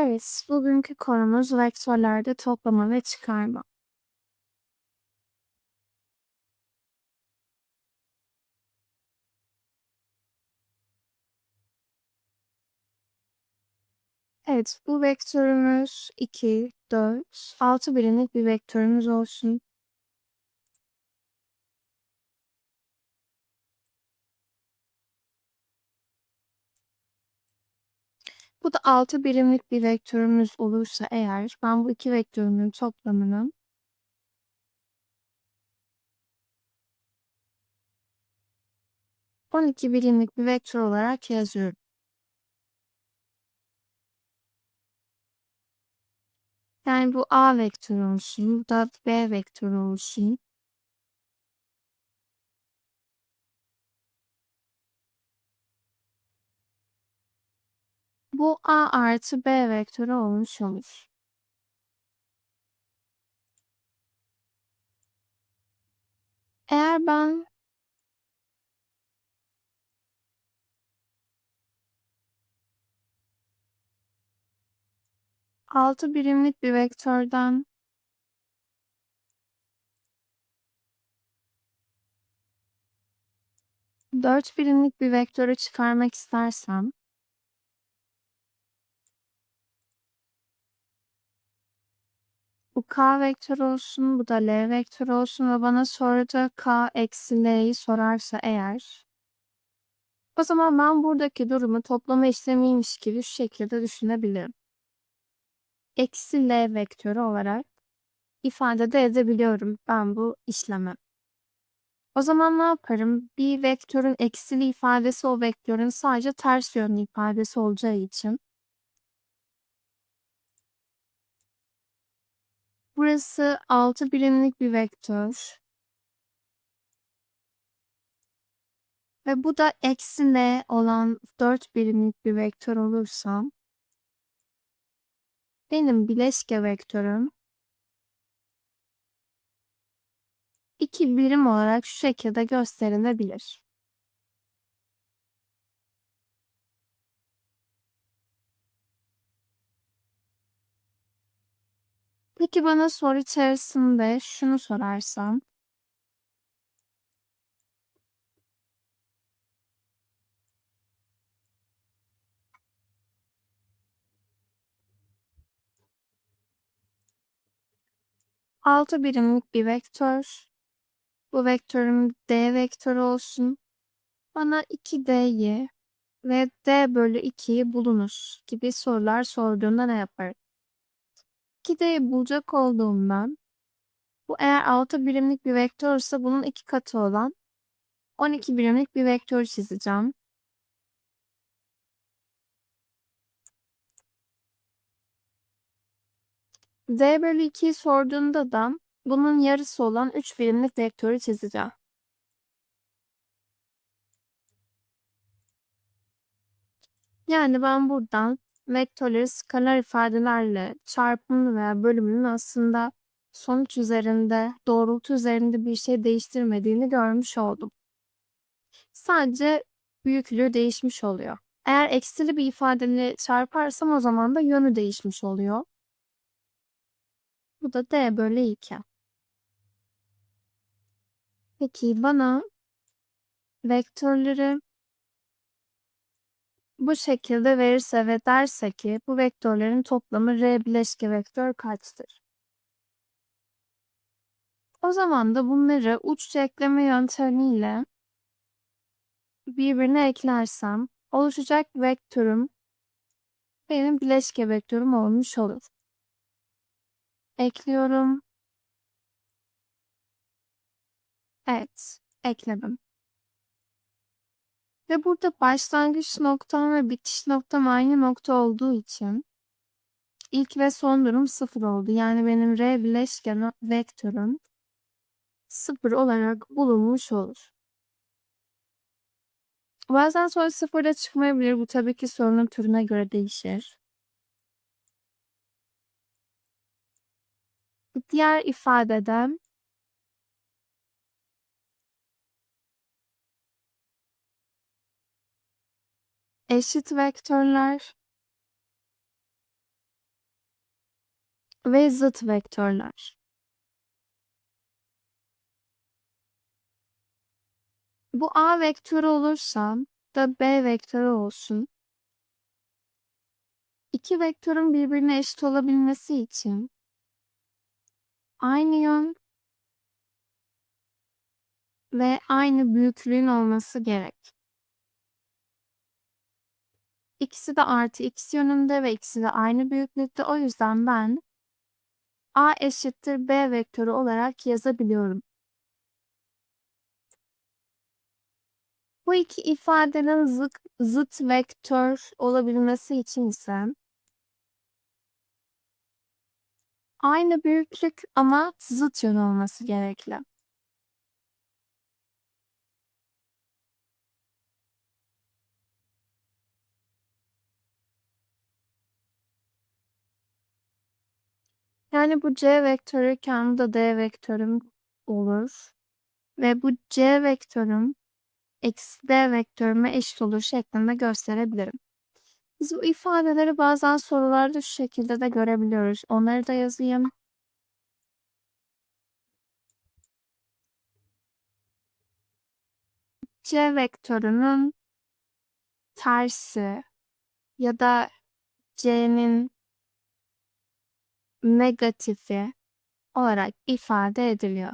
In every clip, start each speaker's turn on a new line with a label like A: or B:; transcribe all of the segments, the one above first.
A: Evet, bugünkü konumuz vektörlerde toplama ve çıkarma. Evet, bu vektörümüz 2, 4, 6 birimlik bir vektörümüz olsun. Bu da 6 birimlik bir vektörümüz olursa eğer ben bu iki vektörümün toplamını on iki birimlik bir vektör olarak yazıyorum. Yani bu A vektörü olsun, bu da B vektörü olsun. Bu A artı B vektörü olmuş olur. Eğer ben altı birimlik bir vektörden dört birimlik bir vektörü çıkarmak istersem bu k vektör olsun, bu da l vektör olsun ve bana soruda k eksi l'yi sorarsa eğer o zaman ben buradaki durumu toplama işlemiymiş gibi şu şekilde düşünebilirim. Eksi l vektörü olarak ifade de edebiliyorum ben bu işlemi. O zaman ne yaparım? Bir vektörün eksili ifadesi o vektörün sadece ters yönlü ifadesi olacağı için Burası 6 birimlik bir vektör. Ve bu da eksi n olan 4 birimlik bir vektör olursa benim bileşke vektörüm 2 birim olarak şu şekilde gösterilebilir. Peki bana soru içerisinde şunu sorarsam Altı birimlik bir vektör. Bu vektörüm D vektörü olsun. Bana 2D'yi ve D bölü 2'yi bulunuz gibi sorular sorduğunda ne yaparım? 2D'yi bulacak olduğumdan bu eğer 6 birimlik bir vektörse bunun iki katı olan 12 birimlik bir vektör çizeceğim. D bölü 2'yi sorduğunda da bunun yarısı olan 3 birimlik vektörü çizeceğim. Yani ben buradan vektörleri skalar ifadelerle çarpımını veya bölümünün aslında sonuç üzerinde, doğrultu üzerinde bir şey değiştirmediğini görmüş oldum. Sadece büyüklüğü değişmiş oluyor. Eğer eksili bir ifadeyle çarparsam o zaman da yönü değişmiş oluyor. Bu da d bölü 2. Peki bana vektörleri bu şekilde verirse ve derse ki bu vektörlerin toplamı R bileşke vektör kaçtır? O zaman da bunları uç ekleme yöntemiyle birbirine eklersem oluşacak vektörüm benim bileşke vektörüm olmuş olur. Ekliyorum. Evet, ekledim. Ve burada başlangıç noktam ve bitiş noktam aynı nokta olduğu için ilk ve son durum sıfır oldu. Yani benim R bileşken vektörüm sıfır olarak bulunmuş olur. Bazen soru sıfırda çıkmayabilir. Bu tabii ki sorunun türüne göre değişir. Diğer ifadede eşit vektörler ve zıt vektörler. Bu A vektörü olursa da B vektörü olsun. İki vektörün birbirine eşit olabilmesi için aynı yön ve aynı büyüklüğün olması gerek. İkisi de artı x yönünde ve ikisi de aynı büyüklükte. O yüzden ben a eşittir b vektörü olarak yazabiliyorum. Bu iki ifadenin zıt, zıt vektör olabilmesi için ise aynı büyüklük ama zıt yön olması gerekli. Yani bu c vektörü kendi d vektörüm olur. Ve bu c vektörüm eksi d vektörüme eşit olur şeklinde gösterebilirim. Biz bu ifadeleri bazen sorularda şu şekilde de görebiliyoruz. Onları da yazayım. C vektörünün tersi ya da C'nin negatifi olarak ifade ediliyor.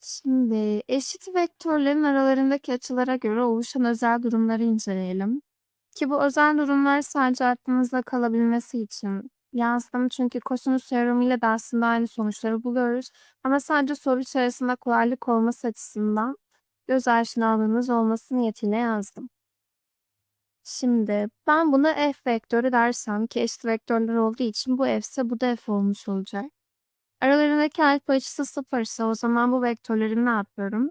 A: Şimdi eşit vektörlerin aralarındaki açılara göre oluşan özel durumları inceleyelim. Ki bu özel durumlar sadece aklımızda kalabilmesi için yazdım. Çünkü kosinüs teoremiyle de aslında aynı sonuçları buluyoruz. Ama sadece soru içerisinde kolaylık olması açısından göz aşinalığınız olması niyetiyle yazdım. Şimdi ben buna f vektörü dersem ki eşit vektörler olduğu için bu f ise bu da f olmuş olacak. Aralarındaki alfa açısı sıfır ise o zaman bu vektörleri ne yapıyorum?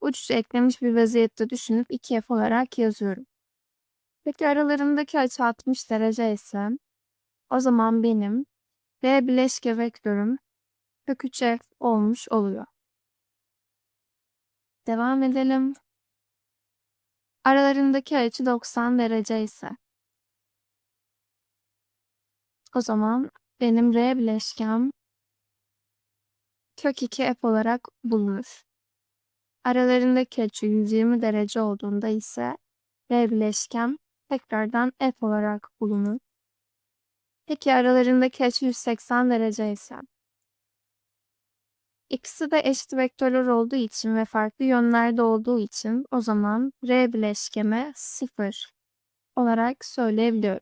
A: Uç eklemiş bir vaziyette düşünüp 2f olarak yazıyorum. Peki aralarındaki açı 60 derece ise o zaman benim V bileşke vektörüm kök 3f olmuş oluyor. Devam edelim. Aralarındaki açı 90 derece ise o zaman benim R bileşkem kök 2f olarak bulunur. Aralarındaki açı 120 derece olduğunda ise R bileşkem tekrardan f olarak bulunur. Peki aralarındaki açı 180 derece ise İkisi de eşit vektörler olduğu için ve farklı yönlerde olduğu için o zaman R bileşkeme 0 olarak söyleyebiliyorum.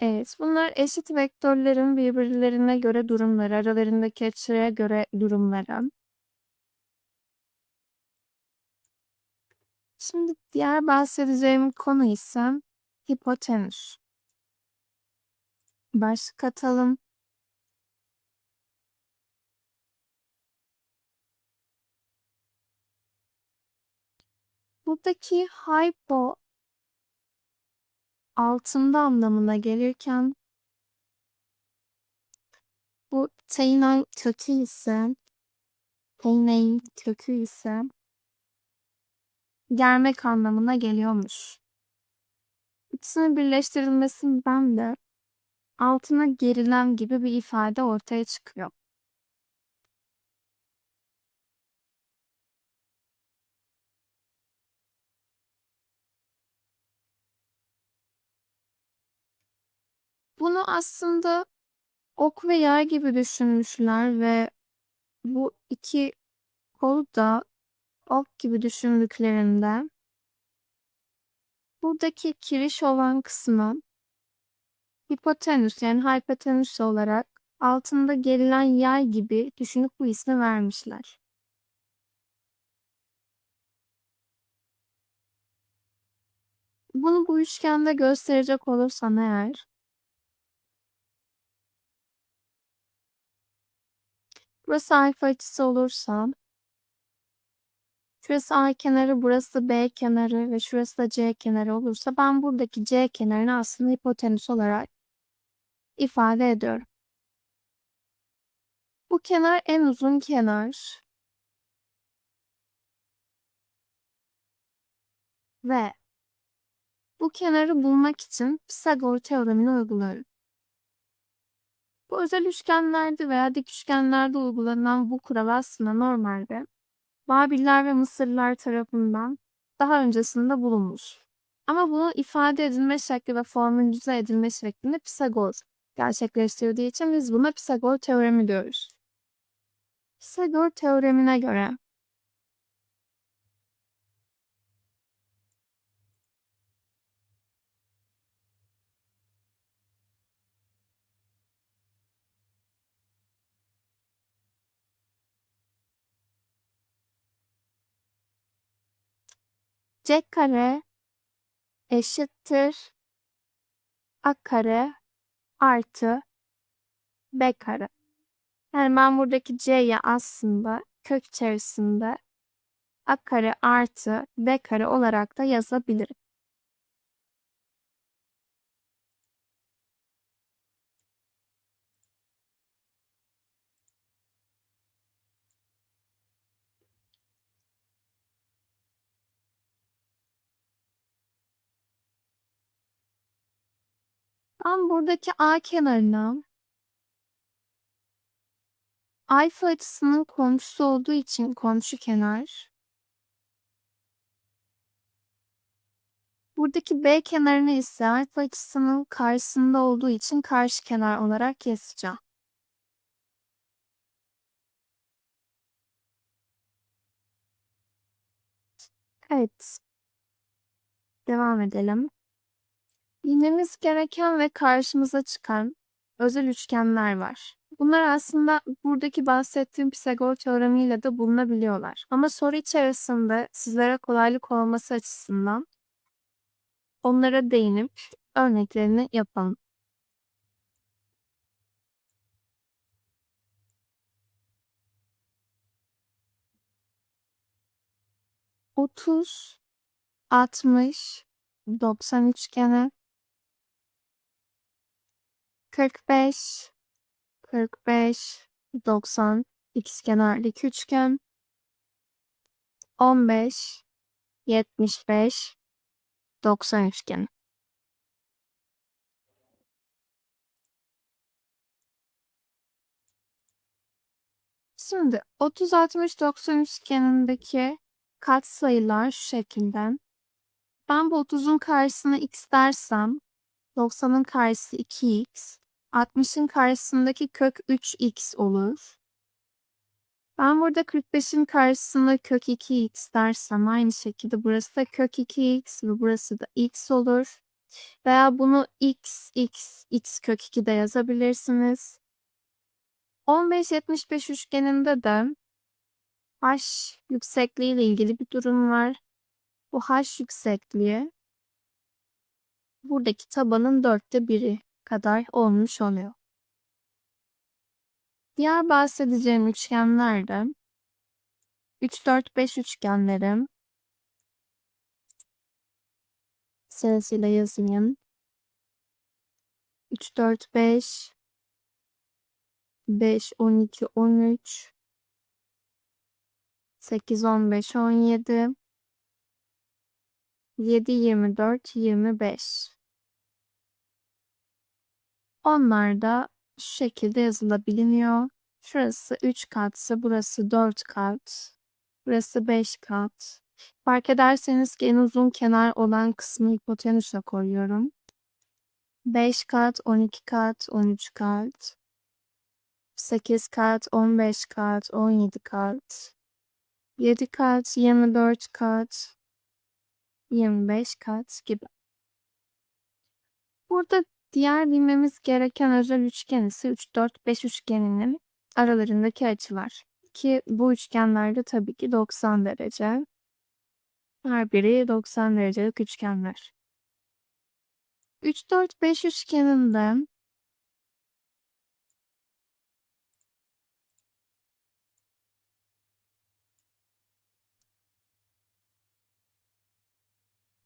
A: Evet, bunlar eşit vektörlerin birbirlerine göre durumları, aralarındaki açıya göre durumları. Şimdi diğer bahsedeceğim konu ise hipotenüs. Başlık atalım. Buradaki hypo altında anlamına gelirken bu teinen kökü ise teinen kökü ise germek anlamına geliyormuş. İkisinin birleştirilmesinden de altına gerilen gibi bir ifade ortaya çıkıyor. Bunu aslında ok ve yay gibi düşünmüşler ve bu iki kolu da ok gibi düşündüklerinde buradaki kiriş olan kısmı hipotenüs yani hypotenüs olarak altında gerilen yay gibi düşünüp bu ismi vermişler. Bunu bu üçgende gösterecek olursam eğer burası alfa açısı olursa şurası A kenarı, burası B kenarı ve şurası da C kenarı olursa ben buradaki C kenarını aslında hipotenüs olarak ifade ediyorum. Bu kenar en uzun kenar. Ve bu kenarı bulmak için Pisagor teoremini uyguluyorum. Bu özel üçgenlerde veya dik üçgenlerde uygulanan bu kural aslında normalde Babiller ve Mısırlılar tarafından daha öncesinde bulunmuş. Ama bunu ifade edilme şekli ve formülize edilme şeklinde Pisagor gerçekleştirdiği için biz buna Pisagor teoremi diyoruz. Pisagor teoremine göre c kare eşittir a kare artı b kare. Yani ben buradaki c'yi aslında kök içerisinde a kare artı b kare olarak da yazabilirim. Ben buradaki A kenarına alfa açısının komşusu olduğu için komşu kenar. Buradaki B kenarını ise alfa açısının karşısında olduğu için karşı kenar olarak yazacağım. Evet. Devam edelim. Bilmemiz gereken ve karşımıza çıkan özel üçgenler var. Bunlar aslında buradaki bahsettiğim Pisagor teoremiyle de bulunabiliyorlar. Ama soru içerisinde sizlere kolaylık olması açısından onlara değinip örneklerini yapalım. Otuz, altmış, doksan üçgeni 45, 45, 90 ikizkenarlı üçgen 15, 75, 90 üçgen. Şimdi 30 60 90 üçgenindeki katsayılar şu şekilde. Ben bu 30'un karşısına x dersem 90'ın karşısı 2x. 60'ın karşısındaki kök 3x olur. Ben burada 45'in karşısında kök 2x dersem aynı şekilde burası da kök 2x ve burası da x olur. Veya bunu x, x, x kök 2 de yazabilirsiniz. 15-75 üçgeninde de h yüksekliği ile ilgili bir durum var. Bu h yüksekliği buradaki tabanın dörtte biri kadar olmuş oluyor. Diğer bahsedeceğim üçgenler de 3, 4, 5 üçgenlerim. Sırasıyla yazayım. 3, 4, 5 5, 12, 13 8, 15, 17 7, 24, 25 onlar da şu şekilde yazılabiliyor. Şurası 3 katsa burası 4 kat. Burası 5 kat. Fark ederseniz ki en uzun kenar olan kısmı hipotenüse koyuyorum. 5 kat, 12 kat, 13 kat. 8 kat, 15 kat, 17 kat. 7 kat, 24 kat, 25 kat gibi. Burada Diğer bilmemiz gereken özel üçgen ise 3, 4, 5 üçgeninin aralarındaki açılar. Ki bu üçgenlerde tabii ki 90 derece. Her biri 90 derecelik üçgenler. 3, 4, 5 üçgeninde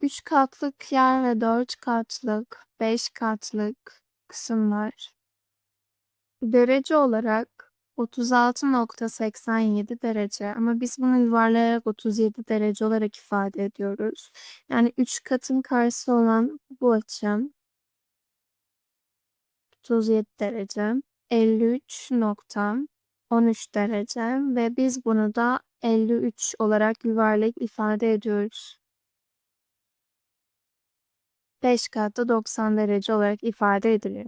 A: Üç katlık yer ve dört katlık, beş katlık kısımlar derece olarak 36.87 derece ama biz bunu yuvarlayarak 37 derece olarak ifade ediyoruz. Yani 3 katın karşısı olan bu açım 37 derece, 53.13 derece ve biz bunu da 53 olarak yuvarlayıp ifade ediyoruz. 5 katta 90 derece olarak ifade edilir.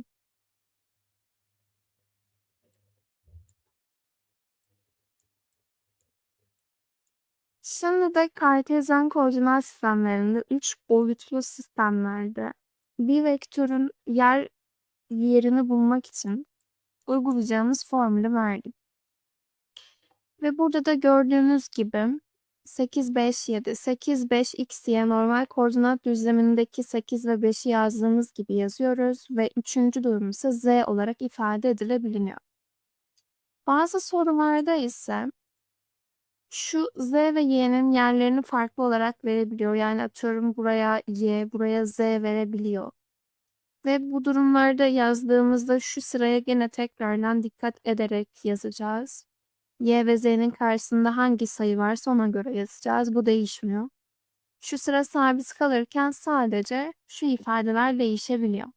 A: Şimdi de kartezyen koordinat sistemlerinde 3 boyutlu sistemlerde bir vektörün yer yerini bulmak için uygulayacağımız formülü verdim. Ve burada da gördüğünüz gibi 8, 5, 7, 8, 5, x, y normal koordinat düzlemindeki 8 ve 5'i yazdığımız gibi yazıyoruz ve üçüncü durum ise z olarak ifade edilebiliyor. Bazı sorularda ise şu z ve y'nin yerlerini farklı olarak verebiliyor. Yani atıyorum buraya y, buraya z verebiliyor. Ve bu durumlarda yazdığımızda şu sıraya gene tekrardan dikkat ederek yazacağız. Y ve Z'nin karşısında hangi sayı varsa ona göre yazacağız. Bu değişmiyor. Şu sıra sabit kalırken sadece şu ifadeler değişebiliyor.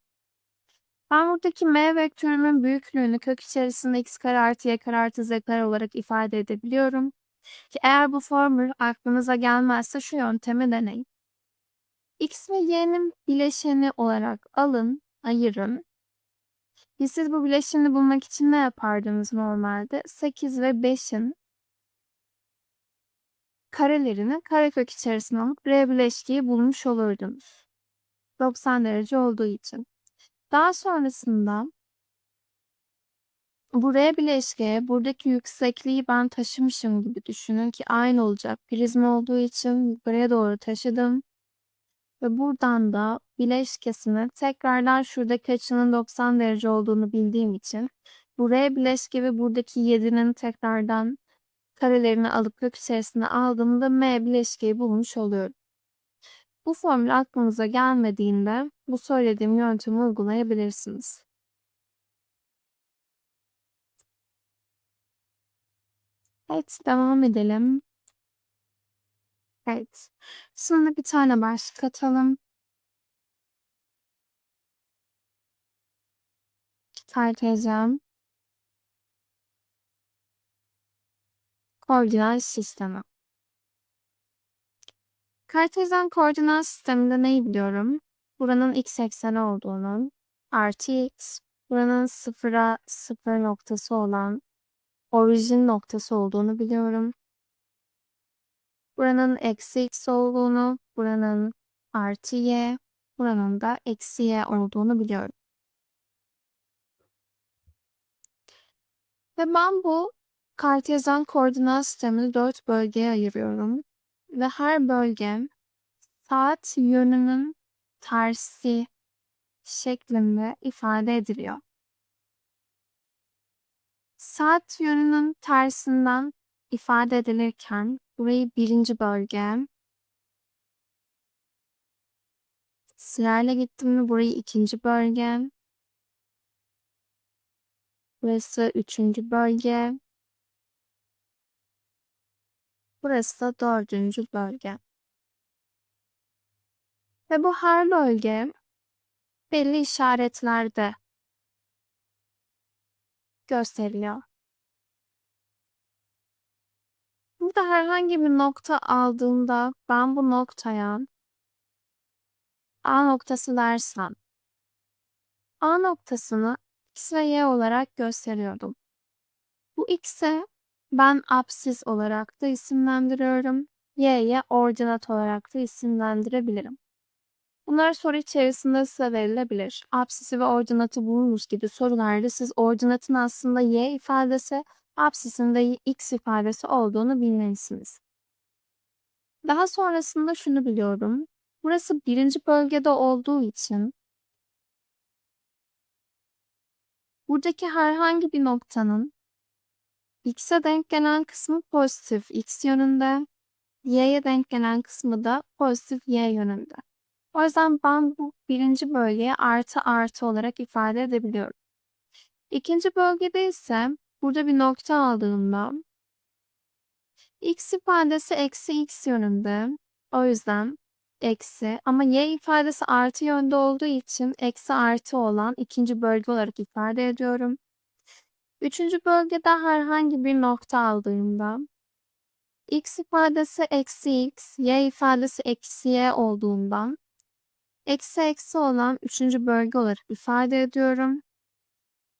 A: Ben buradaki m vektörümün büyüklüğünü kök içerisinde x kare artı y kare artı z kare olarak ifade edebiliyorum. Ki eğer bu formül aklınıza gelmezse şu yöntemi deneyin. x ve y'nin bileşeni olarak alın, ayırın. Biz siz bu bileşeni bulmak için ne yapardınız normalde? 8 ve 5'in karelerini karekök içerisine alıp R bileşkeyi bulmuş olurdunuz. 90 derece olduğu için. Daha sonrasında bu R bileşkeye buradaki yüksekliği ben taşımışım gibi düşünün ki aynı olacak. Prizma olduğu için yukarıya doğru taşıdım. Ve buradan da bileşkesini tekrardan şuradaki açının 90 derece olduğunu bildiğim için bu R bileşke ve buradaki 7'nin tekrardan karelerini alıp kök içerisine aldığımda M bileşkeyi bulmuş oluyorum. Bu formül aklınıza gelmediğinde bu söylediğim yöntemi uygulayabilirsiniz. Evet, devam edelim. Evet. Sonra bir tane başlık atalım. Kartezyen koordinat sistemi. Kartezyen koordinat sisteminde neyi biliyorum? Buranın x ekseni olduğunu, artı x, buranın sıfıra sıfır noktası olan orijin noktası olduğunu biliyorum. Buranın eksi x olduğunu, buranın artı y, buranın da eksi y olduğunu biliyorum. Ve ben bu kartezyen koordinat sistemini dört bölgeye ayırıyorum. Ve her bölge saat yönünün tersi şeklinde ifade ediliyor. Saat yönünün tersinden ifade edilirken burayı birinci bölge, sırayla gittim mi burayı ikinci bölge, burası üçüncü bölge, burası da dördüncü bölge. Ve bu her bölge belli işaretlerde gösteriliyor. Burada herhangi bir nokta aldığımda ben bu noktaya A noktası dersem A noktasını X ve Y olarak gösteriyordum. Bu X'e ben apsis olarak da isimlendiriyorum. Y'ye ordinat olarak da isimlendirebilirim. Bunlar soru içerisinde size verilebilir. Apsisi ve ordinatı bulunuz gibi sorularda siz ordinatın aslında Y ifadesi, apsisin de X ifadesi olduğunu bilmelisiniz. Daha sonrasında şunu biliyorum. Burası birinci bölgede olduğu için buradaki herhangi bir noktanın x'e denk gelen kısmı pozitif x yönünde, y'ye denk gelen kısmı da pozitif y yönünde. O yüzden ben bu birinci bölgeye artı artı olarak ifade edebiliyorum. İkinci bölgede ise burada bir nokta aldığımda x ifadesi eksi x yönünde. O yüzden eksi ama y ifadesi artı yönde olduğu için eksi artı olan ikinci bölge olarak ifade ediyorum. Üçüncü bölgede herhangi bir nokta aldığımda x ifadesi eksi x, y ifadesi eksi y olduğundan eksi eksi olan üçüncü bölge olarak ifade ediyorum.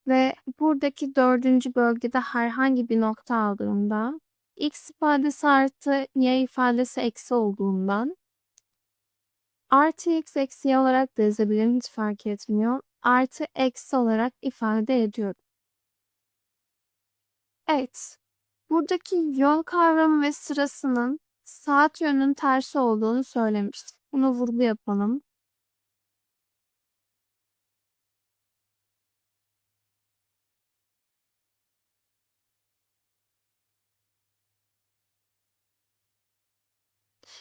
A: Ve buradaki dördüncü bölgede herhangi bir nokta aldığımda x ifadesi artı y ifadesi eksi olduğundan artı x eksi y olarak da yazabilirim hiç fark etmiyor. Artı eksi olarak ifade ediyorum. Evet. Buradaki yön kavramı ve sırasının saat yönünün tersi olduğunu söylemiştim. Bunu vurgu yapalım.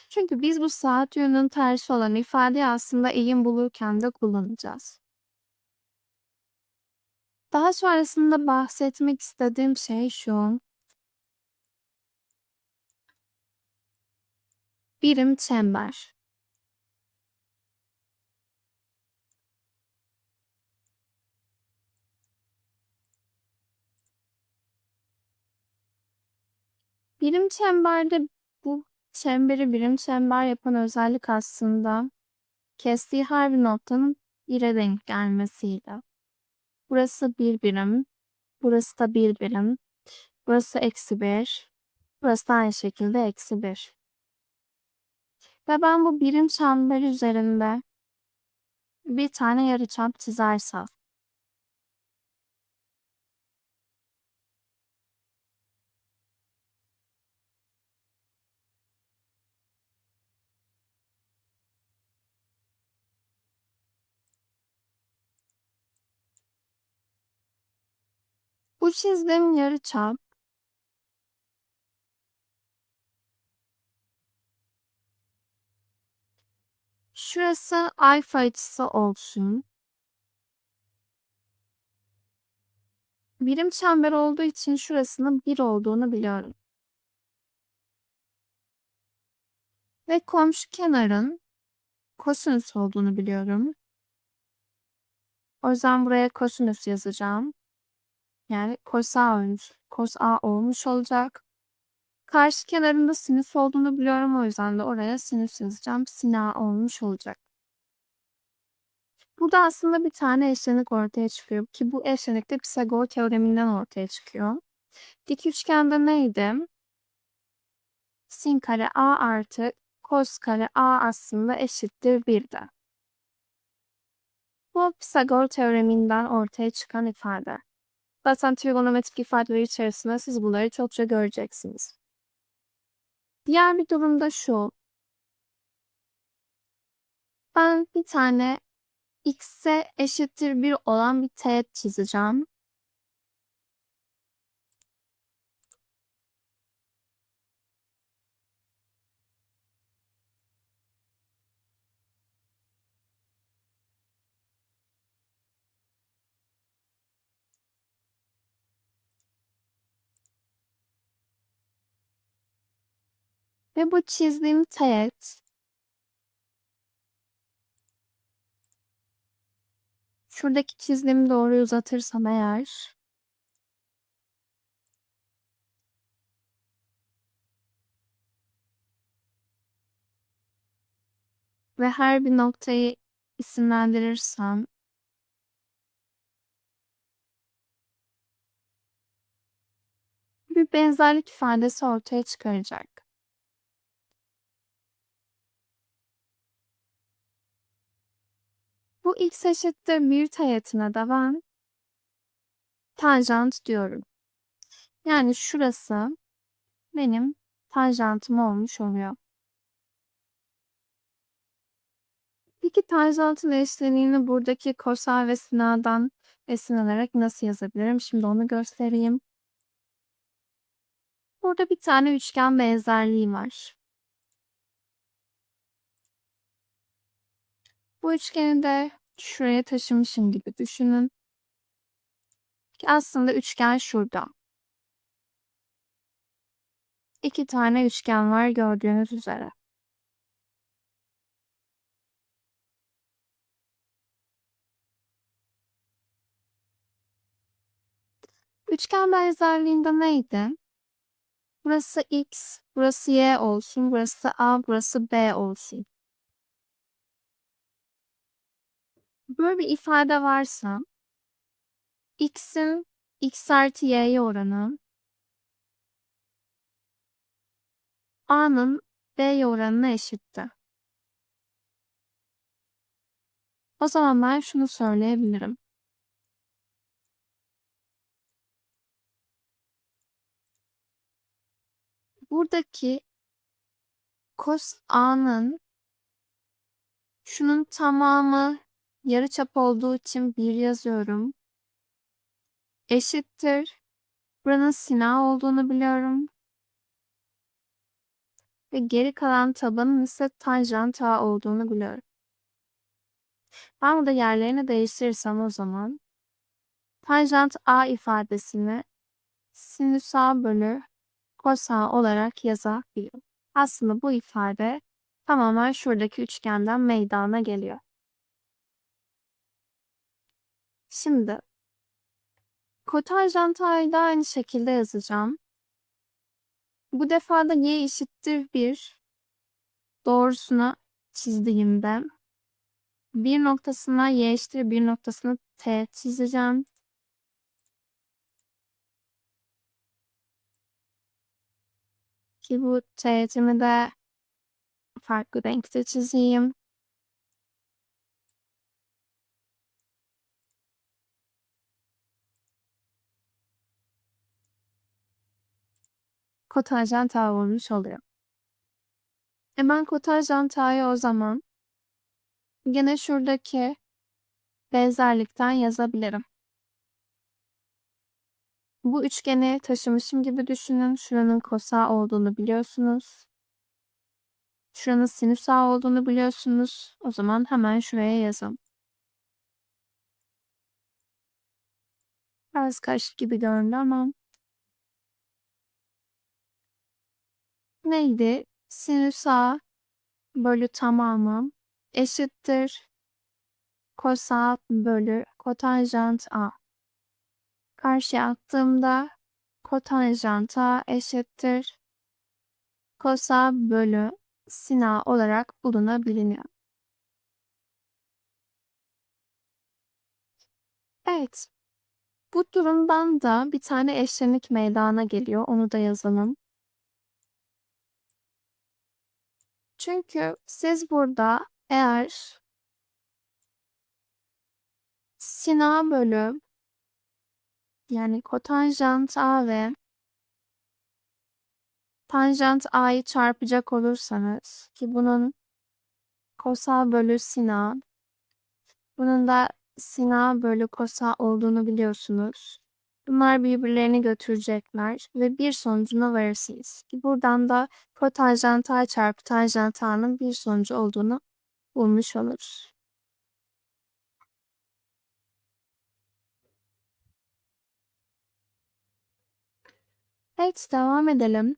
A: Çünkü biz bu saat yönünün tersi olan ifadeyi aslında eğim bulurken de kullanacağız. Daha sonrasında bahsetmek istediğim şey şu. Birim çember. Birim çemberde çemberi birim çember yapan özellik aslında kestiği her bir noktanın bire denk gelmesiyle. Burası bir birim, burası da bir birim, burası eksi bir, burası da aynı şekilde eksi bir. Ve ben bu birim çember üzerinde bir tane yarıçap çizersem Bu çizdiğim yarıçap şurası alfa açısı olsun. Birim çember olduğu için şurasının 1 olduğunu biliyorum. Ve komşu kenarın kosinüs olduğunu biliyorum. O yüzden buraya kosinüs yazacağım. Yani cos A olmuş, cos A olmuş olacak. Karşı kenarında sinüs olduğunu biliyorum. O yüzden de oraya sinüs yazacağım. Sin A olmuş olacak. Burada aslında bir tane eşlenik ortaya çıkıyor ki bu eşlenik de Pisagor teoreminden ortaya çıkıyor. Dik üçgende neydi? Sin kare A artı cos kare A aslında eşittir 1'de. Bu Pisagor teoreminden ortaya çıkan ifade. Zaten trigonometrik ifadeler içerisinde siz bunları çokça göreceksiniz. Diğer bir durumda şu. Ben bir tane x'e eşittir 1 olan bir teğet çizeceğim. Ve bu çizdiğim teğet şuradaki çizdiğimi doğru uzatırsam eğer ve her bir noktayı isimlendirirsem bir benzerlik ifadesi ortaya çıkaracak. X eşittir 1 teğetine de ben tanjant diyorum. Yani şurası benim tanjantım olmuş oluyor. Peki tanjantın eşleniğini buradaki kosa ve sinadan esinlenerek nasıl yazabilirim? Şimdi onu göstereyim. Burada bir tane üçgen benzerliği var. Bu üçgeni de şuraya taşımışım gibi düşünün. Ki aslında üçgen şurada. iki tane üçgen var gördüğünüz üzere. Üçgen benzerliğinde neydi? Burası x, burası y olsun, burası a, burası b olsun. Böyle bir ifade varsa x'in x artı y'ye oranı a'nın b'ye oranına eşitti. O zaman ben şunu söyleyebilirim. Buradaki cos a'nın şunun tamamı yarıçap olduğu için 1 yazıyorum. Eşittir. Buranın sin A olduğunu biliyorum. Ve geri kalan tabanın ise tanjant A olduğunu biliyorum. Ben burada yerlerini değiştirirsem o zaman tanjant A ifadesini sinüs A bölü cos A olarak yazabilirim. Aslında bu ifade tamamen şuradaki üçgenden meydana geliyor. Şimdi kotanjant a'yı da aynı şekilde yazacağım. Bu defa da y eşittir 1 doğrusuna çizdiğimde bir noktasına y eşittir bir noktasına t çizeceğim. Ki bu teğetimi de farklı renkte çizeyim. Kotanjant A olmuş oluyor. Hemen kotanjant A'yı o zaman gene şuradaki benzerlikten yazabilirim. Bu üçgeni taşımışım gibi düşünün. Şuranın kosa olduğunu biliyorsunuz. Şuranın sinüs A olduğunu biliyorsunuz. O zaman hemen şuraya yazalım. Biraz karışık gibi göründü ama neydi? Sinüs A bölü tamamı eşittir kosa bölü kotanjant A. Karşıya attığımda kotanjant A eşittir kosa bölü sin A olarak bulunabiliyor. Evet. Bu durumdan da bir tane eşlenik meydana geliyor. Onu da yazalım. Çünkü siz burada eğer sin A bölü yani kotanjant A ve tanjant A'yı çarpacak olursanız ki bunun kosa bölü sin A bunun da sin A bölü kosa olduğunu biliyorsunuz. Bunlar birbirlerini götürecekler ve bir sonucuna varırsınız. Ki buradan da kotanjant A çarpı tanjant bir sonucu olduğunu bulmuş oluruz. Evet devam edelim.